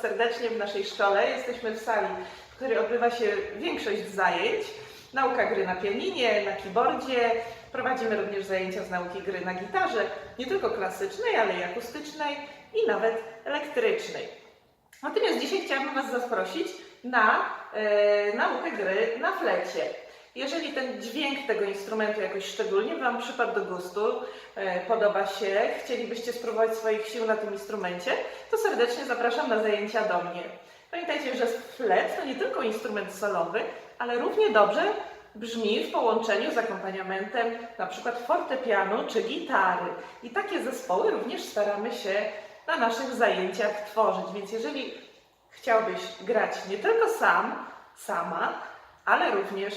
serdecznie w naszej szkole. Jesteśmy w sali, w której odbywa się większość zajęć. Nauka gry na pianinie, na keyboardzie. Prowadzimy również zajęcia z nauki gry na gitarze, nie tylko klasycznej, ale i akustycznej i nawet elektrycznej. Natomiast dzisiaj chciałabym Was zaprosić na e, naukę gry na flecie. Jeżeli ten dźwięk tego instrumentu jakoś szczególnie Wam przypadł do gustu, e, podoba się, chcielibyście spróbować swoich sił na tym instrumencie, to serdecznie zapraszam na zajęcia do mnie. Pamiętajcie, że flet to nie tylko instrument solowy, ale równie dobrze brzmi w połączeniu z akompaniamentem przykład fortepianu czy gitary. I takie zespoły również staramy się na naszych zajęciach tworzyć. Więc jeżeli chciałbyś grać nie tylko sam, sama, ale również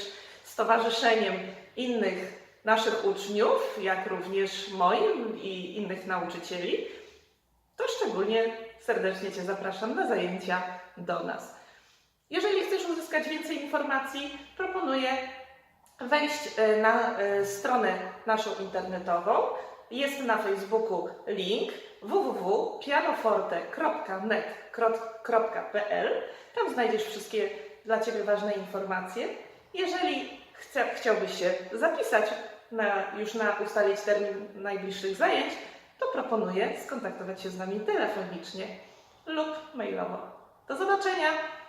z towarzyszeniem innych naszych uczniów, jak również moim i innych nauczycieli, to szczególnie serdecznie Cię zapraszam na zajęcia do nas. Jeżeli chcesz uzyskać więcej informacji, proponuję wejść e, na e, stronę naszą internetową. Jest na Facebooku link www.pianoforte.net.pl. Tam znajdziesz wszystkie dla Ciebie ważne informacje. Jeżeli chce, chciałbyś się zapisać na, już na ustalić termin najbliższych zajęć, to proponuję skontaktować się z nami telefonicznie lub mailowo. Do zobaczenia!